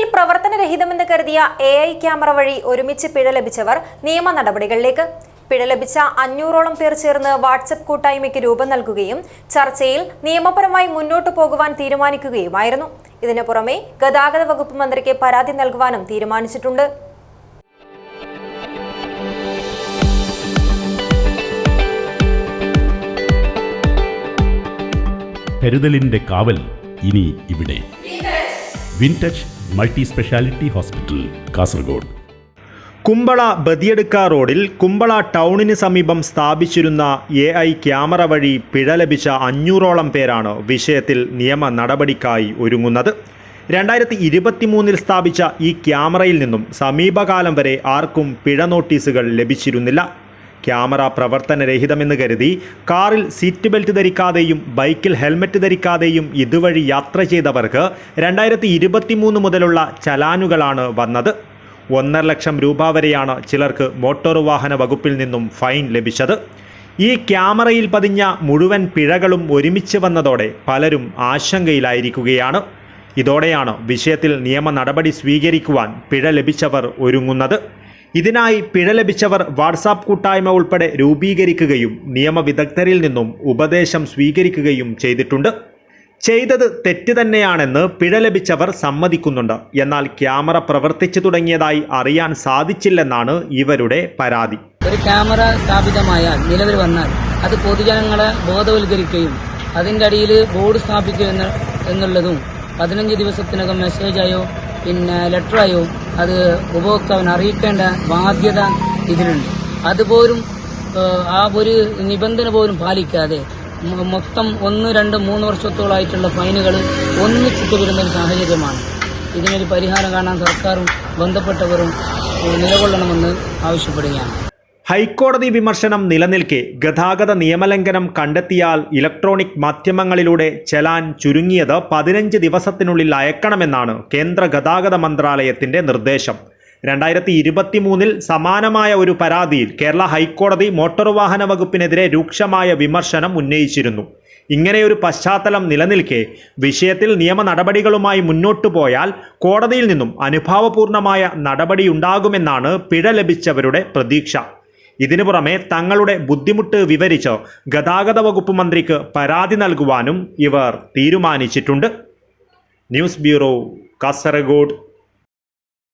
ക്യാമറയിൽ പ്രവർത്തനരഹിതമെന്ന് കരുതിയ A I camera വഴി ഒരുമിച്ച് പിഴ ലഭിച്ചവർ നിയമ നടപടികളിലേക്ക്. പിഴ ലഭിച്ച അഞ്ഞൂറോളം പേർ ചേർന്ന് വാട്സപ്പ് കൂട്ടായ്മയ്ക്ക് രൂപം നൽകുകയും ചർച്ചയിൽ നിയമപരമായി മുന്നോട്ടു പോകുവാൻ തീരുമാനിക്കുകയുമായിരുന്നു. ഇതിനു പുറമെ ഗതാഗത വകുപ്പ് മന്ത്രിക്ക് പരാതി നൽകുവാനും തീരുമാനിച്ചിട്ടുണ്ട്. കരുതലിന്റെ കാവൽ ഇനി ഇവിടെ. Wintouch multi speciality hospital Kasaragod. Kumbla Badiyadka റോഡിൽ കുമ്പള ടൗണിന് സമീപം സ്ഥാപിച്ചിരുന്ന എ ഐ ക്യാമറ വഴി പിഴ ലഭിച്ച അഞ്ഞൂറോളം പേരാണ് വിഷയത്തിൽ നിയമ നടപടിക്കായി ഒരുങ്ങുന്നത്. രണ്ടായിരത്തി ഇരുപത്തിമൂന്നിൽ സ്ഥാപിച്ച ഈ ക്യാമറയിൽ നിന്നും സമീപകാലം വരെ ആർക്കും പിഴ നോട്ടീസുകൾ ലഭിച്ചിരുന്നില്ല. ക്യാമറ പ്രവർത്തനരഹിതമെന്ന് കരുതി കാറിൽ സീറ്റ് ബെൽറ്റ് ധരിക്കാതെയും ബൈക്കിൽ ഹെൽമറ്റ് ധരിക്കാതെയും ഇതുവഴി യാത്ര ചെയ്തവർക്ക് രണ്ടായിരത്തി ഇരുപത്തിമൂന്ന് മുതലുള്ള ചലാനുകളാണ് വന്നത്. ഒന്നര ലക്ഷം രൂപ വരെയാണ് ചിലർക്ക് മോട്ടോർ വാഹന വകുപ്പിൽ നിന്നും ഫൈൻ ലഭിച്ചത്. ഈ ക്യാമറയിൽ പതിഞ്ഞ മുഴുവൻ പിഴകളും ഒരുമിച്ച് വന്നതോടെ പലരും ആശങ്കയിലായിരിക്കുകയാണ്. ഇതോടെയാണ് വിഷയത്തിൽ നിയമ നടപടി സ്വീകരിക്കുവാൻ പിഴ ലഭിച്ചവർ ഒരുങ്ങുന്നത്. ഇതിനായി പിഴ ലഭിച്ചവർ വാട്സാപ്പ് കൂട്ടായ്മ ഉൾപ്പെടെ രൂപീകരിക്കുകയും നിയമവിദഗ്ധരിൽ നിന്നും ഉപദേശം സ്വീകരിക്കുകയും ചെയ്തിട്ടുണ്ട്. ചെയ്തത് തെറ്റ് തന്നെയാണെന്ന് പിഴ ലഭിച്ചവർ സമ്മതിക്കുന്നുണ്ട്. എന്നാൽ ക്യാമറ പ്രവർത്തിച്ചു തുടങ്ങിയതായി അറിയാൻ സാധിച്ചില്ലെന്നാണ് ഇവരുടെ പരാതി. ഒരു ക്യാമറ സ്ഥാപിതമായാൽ നിലവിൽ വന്നാൽ അത് പൊതുജനങ്ങളെ ബോധവൽക്കരിക്കുകയും അതിന്റെ അടിയിൽ ബോർഡ് സ്ഥാപിക്കുക എന്ന് എന്നുള്ളതും പതിനഞ്ച് ദിവസത്തിനകം മെസ്സേജായോ പിന്നെ ലെറ്ററായോ അത് ഉപഭോക്താവിന് അറിയിക്കേണ്ട ബാധ്യത ഇതിനുണ്ട് അതുപോലും ആ ഒരു നിബന്ധന പോലും പാലിക്കാതെ മൊത്തം ഒന്ന് രണ്ട് മൂന്ന് വർഷത്തോളമായിട്ടുള്ള ഫൈനുകൾ ഒന്നിച്ചിട്ട് വരുന്ന ഒരു സാഹചര്യമാണ്. ഇതിനൊരു പരിഹാരം കാണാൻ സർക്കാരും ബന്ധപ്പെട്ടവരും നിലകൊള്ളണമെന്ന് ആവശ്യപ്പെടുകയാണ്. ഹൈക്കോടതി വിമർശനം നിലനിൽക്കെ ഗതാഗത നിയമലംഘനം കണ്ടെത്തിയാൽ ഇലക്ട്രോണിക് മാധ്യമങ്ങളിലൂടെ ചെലാൻ ചുരുങ്ങിയത് പതിനഞ്ച് ദിവസത്തിനുള്ളിൽ അയക്കണമെന്നാണ് കേന്ദ്ര ഗതാഗത മന്ത്രാലയത്തിന്റെ നിർദ്ദേശം. രണ്ടായിരത്തി ഇരുപത്തിമൂന്നിൽ സമാനമായ ഒരു പരാതിയിൽ കേരള ഹൈക്കോടതി മോട്ടോർ വാഹന വകുപ്പിനെതിരെ രൂക്ഷമായ വിമർശനം ഉന്നയിച്ചിരുന്നു. ഇങ്ങനെയൊരു പശ്ചാത്തലം നിലനിൽക്കെ വിഷയത്തിൽ നിയമ നടപടികളുമായി മുന്നോട്ടു പോയാൽ കോടതിയിൽ നിന്നും അനുഭാവപൂർണമായ നടപടിയുണ്ടാകുമെന്നാണ് പിഴ ലഭിച്ചവരുടെ പ്രതീക്ഷ. ഇതിനു പുറമെ തങ്ങളുടെ ബുദ്ധിമുട്ട് വിവരിച്ച് ഗതാഗത വകുപ്പ് മന്ത്രിക്ക് പരാതി നൽകുവാനും ഇവർ തീരുമാനിച്ചിട്ടുണ്ട്. News bureau Kasaragod.